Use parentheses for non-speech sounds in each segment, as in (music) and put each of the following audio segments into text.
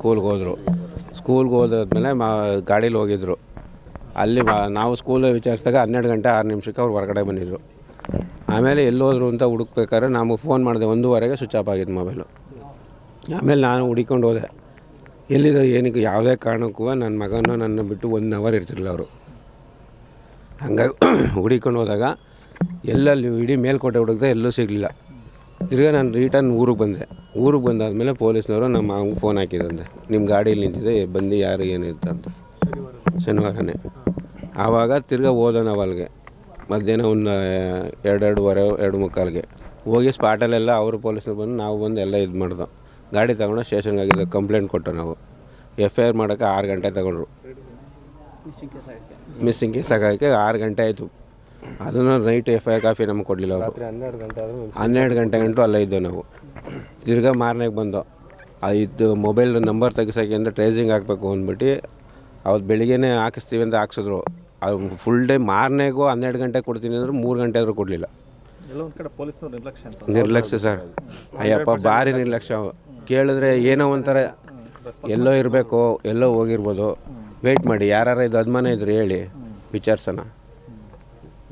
ಸ್ಕೂಲ್ಗೆ ಹೋದರು. ಸ್ಕೂಲ್ಗೆ ಹೋದಾದ್ಮೇಲೆ ಮಾ, ಗಾಡೀಲಿ ಹೋಗಿದ್ರು. ಅಲ್ಲಿ ಮಾ, ನಾವು ಸ್ಕೂಲ್ ವಿಚಾರಿಸಿದಾಗ ಹನ್ನೆರಡು ಗಂಟೆ ಆರು ನಿಮಿಷಕ್ಕೆ ಅವ್ರು ಹೊರಗಡೆ ಬಂದಿದ್ರು. ಆಮೇಲೆ ಎಲ್ಲಿ ಹೋದ್ರು ಅಂತ ಹುಡುಕ್ಬೇಕಾದ್ರೆ ನಾವು ಫೋನ್ ಮಾಡಿದೆ, ಒಂದೂವರೆಗೆ ಸ್ವಿಚ್ ಆಫ್ ಆಗಿದ್ದು ಮೊಬೈಲು. ಆಮೇಲೆ ನಾನು ಹುಡಿಕೊಂಡು ಹೋದೆ. ಎಲ್ಲಿದ್ರು ಏನಕ್ಕೆ, ಯಾವುದೇ ಕಾರಣಕ್ಕೂ ನನ್ನ ಮಗನೂ ನನ್ನ ಬಿಟ್ಟು ಒನ್ ಅವರ್ ಇರ್ತಿರಲಿಲ್ಲ ಅವರು. ಹಂಗಾಗಿ (clears throat) ಹುಡಿಕೊಂಡು ಹೋದಾಗ ಎಲ್ಲಲ್ಲಿ, ಇಡೀ ಮೇಲ್ಕೋಟೆ ಹುಡುಕ್ದೆ ಎಲ್ಲೂ ಸಿಗಲಿಲ್ಲ. ತಿರ್ಗಾ ನಾನು ರಿಟರ್ನ್ ಊರಿಗೆ ಬಂದೆ. ಊರಿಗೆ ಬಂದಾದಮೇಲೆ ಪೊಲೀಸ್ನವರು ನಮ್ಮ ಮಾವಂಗೆ ಫೋನ್ ಹಾಕಿದಂತೆ ನಿಮ್ಮ ಗಾಡೀಲಿ ನಿಂತಿದೆ ಬಂದು ಯಾರು ಏನು ಅಂತ. ಶನಿವಾರನೇ. ಆವಾಗ ತಿರ್ಗಾ ಹೋದ ನಾವು ಅಲ್ಲಿಗೆ ಮಧ್ಯಾಹ್ನ ಒಂದು ಎರಡೆರಡುವರೆ ಎರಡು ಮುಕ್ಕಾಲ್ಗೆ. ಹೋಗಿ ಸ್ಪಾಟಲ್ಲೆಲ್ಲ ಅವರು ಪೊಲೀಸ್ನವ್ರು ಬಂದು ನಾವು ಬಂದು ಎಲ್ಲ ಇದು ಮಾಡ್ದೋ. ಗಾಡಿ ತಗೊಂಡು ಸ್ಟೇಷನ್ಗೆ ಆಗಿದ್ದು ಕಂಪ್ಲೇಂಟ್ ಕೊಟ್ಟೆ ನಾವು. ಎಫ್ ಐ ಆರ್ ಮಾಡೋಕ್ಕೆ ಆರು ಗಂಟೆ ತಗೊಂಡ್ರು. ಮಿಸ್ಸಿಂಗ್ ಕೇಸ್ ಆಗೋಕ್ಕೆ ಆರು ಗಂಟೆ ಆಯಿತು. ಅದನ್ನು ನೈಟ್ ಎಫ್ ಐ ಕಾಫಿ ನಮಗೆ ಕೊಡಲಿಲ್ಲ ಅವರು. ಹನ್ನೆರಡು ಗಂಟೆ ಆದರೂ ಹನ್ನೆರಡು ಗಂಟೆ ಗಂಟು ಅಲ್ಲೇ ಇದ್ದೆವು ನಾವು. ತಿರ್ಗಾ ಮಾರನೇಗೆ ಬಂದು. ಆ ಇದು ಮೊಬೈಲ್ ನಂಬರ್ ತೆಗಿಸೋಕೆ ಅಂದರೆ ಟ್ರೇಸಿಂಗ್ ಹಾಕಬೇಕು ಅಂದ್ಬಿಟ್ಟು ಅವತ್ತು ಬೆಳಿಗ್ಗೆನೇ ಹಾಕಿಸ್ತೀವಿ ಅಂತ ಹಾಕ್ಸಿದ್ರು. ಅದು ಫುಲ್ ಡೇ ಮಾರನೆಗೂ ಹನ್ನೆರಡು ಗಂಟೆ ಕೊಡ್ತೀನಿ ಅಂದ್ರೆ ಮೂರು ಗಂಟೆ ಆದರೂ ಕೊಡಲಿಲ್ಲ. ನಿರ್ಲಕ್ಷ್ಯ ಸರ್. ಅಯ್ಯಪ್ಪ ಭಾರಿ ನಿರ್ಲಕ್ಷ್ಯ. ಕೇಳಿದ್ರೆ ಏನೋ ಒಂಥರ ಎಲ್ಲೋ ಇರಬೇಕು ಎಲ್ಲೋ ಹೋಗಿರ್ಬೋದು. ವೆಯ್ಟ್ ಮಾಡಿ ಯಾರು ಇದು ಅದ್ಮಾನೇ ಇದ್ರು ಹೇಳಿ ವಿಚಾರಿಸೋಣ.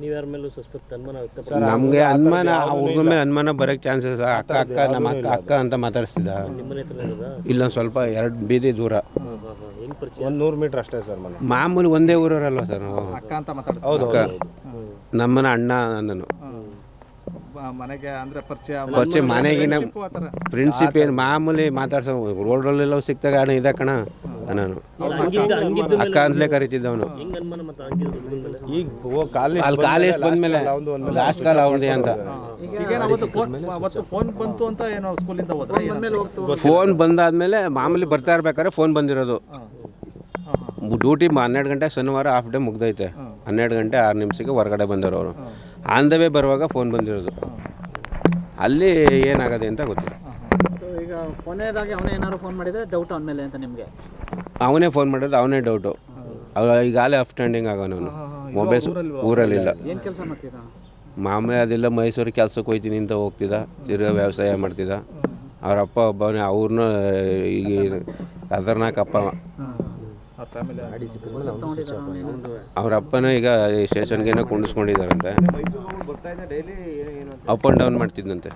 ನೀವು ಯಾರ ಮೇಲೂ ಸಸ್ಪೆಕ್ಟ್ ಅನುಮಾನ ನಮಗೆ ಅನುಮಾನ ಆ ಹುಡುಗ ಮೇಲೆ ಅನುಮಾನ ಬರೋಕ್ಕೆ ಚಾನ್ಸಸ್ ಅಕ್ಕ ಅಕ್ಕ ನಮ್ಮ ಅಕ್ಕ ಅಕ್ಕ ಅಂತ ಮಾತಾಡಿಸ್ತಿದ್ದ ನಿಮ್ಮನೆ ಹತ್ರ ಇರೋದಾ? ಇಲ್ಲೊಂದು ಸ್ವಲ್ಪ ಎರಡು ಬೀದಿ ದೂರ. ಪರಿಚಯ? ಒಂದು ನೂರು ಮೀಟ್ರ್ ಅಷ್ಟೇ ಸರ್ ಮನೆ. ಮಾಮೂಲಿ ಒಂದೇ ಊರವರಲ್ವ ಸರ್ ನಾವು? ಅಕ್ಕ ಅಂತ ಮಾತಾಡ್ತಾರೆ ಅಕ್ಕ. ನಮ್ಮನ ಅಣ್ಣ ನನ್ನನು ಮನೆಗೆ ಅಂದ್ರೆ ಪರಿಚಯ ಪರಿಚಯ ಮನೆಗಿನ ಫ್ರೆಂಡ್ಶಿಪ್ ಪ್ರಿನ್ಸಿಪ್ ಏನು ಮಾಮೂಲಿ ಮಾತಾಡ್ಸೋ ರೋಡಲ್ಲೆಲ್ಲ ಸಿಕ್ತಾಗ ಅಣ್ಣ ಇದೆ ಕಣ ನಾನು ಅಕ್ಕ. ಅಂತಲೇ ಕರಿತಿದ್ದ ಅವನು ಈಗ ಕಾಲೇಜ್ ಅಲ್ಲಿ ಕಾಲೇಜ್ ಬಂದ್ಮೇಲೆ ಲಾಸ್ಟ್ ಕಾಲ ಅವನದೇ ಅಂತ. ಫೋನ್ ಬಂದಾದ್ಮೇಲೆ ಮಾಮೂಲಿ ಬರ್ತಾ ಇರ್ಬೇಕಾದ್ರೆ ಫೋನ್ ಬಂದಿರೋದು. ಡ್ಯೂಟಿ ಹನ್ನೆರಡು ಗಂಟೆ ಶನಿವಾರ ಹಾಫ್ ಡೇ ಮುಗ್ದೈತೆ. ಹನ್ನೆರಡು ಗಂಟೆ ಆರು ನಿಮಿಷಕ್ಕೆ ಹೊರಗಡೆ ಬಂದರು ಅವರು. ಆನ್ ದ ವೇ ಬರುವಾಗ ಫೋನ್ ಬಂದಿರೋದು. ಅಲ್ಲಿ ಏನಾಗದೆ ಅಂತ ಗೊತ್ತಿಲ್ಲ. ಸೊ ಈಗ ಕೊನೆಯದಾಗಿ ಅವನೇ ಏನಾದ್ರು ಫೋನ್ ಮಾಡಿದ್ರೆ ಡೌಟ್ ಅವನ ಮೇಲೆ ಅಂತ ನಿಮಗೆ? ಅವನೇ ಫೋನ್ ಮಾಡಿದ್ರೆ ಅವನೇ ಡೌಟು ಈಗಾಗಲೇ ಅಪ್ ಸ್ಟ್ಯಾಂಡಿಂಗ್ ಆಗೋನವನು ಮೊಬೈಲ್ ಊರಲ್ಲಿಲ್ಲ. ಏನು ಕೆಲಸ ಮಾಡ್ತಿದ್ದ ಮಾಮೂಲಿ ಅದೆಲ್ಲ ಮೈಸೂರು ಕೆಲಸಕ್ಕೆ ಹೋಯ್ತೀನಿ ಅಂತ ಹೋಗ್ತಿದ್ದ ತಿರ್ಗಾ ವ್ಯವಸಾಯ ಮಾಡ್ತಿದ್ದ ಅವ್ರ ಅಪ್ಪ ಒಬ್ಬನೇ ಅವ್ರನ್ನ ಈಗ ಖತರ್ನಾಕ್ ಅಪ್ಪ. ಅವ್ರ ಅಪ್ಪನ ಈಗ ಸ್ಟೇಷನ್ಗೆ ಕುಂಡಿಸ್ಕೊಂಡಿದಾರಂತೆ ಕುಂಡಿಸ್ಕೊಂಡಿದ್ದಾರಂತೆ. Up and down ಮಾಡ್ತಿದ್ದಂತೆ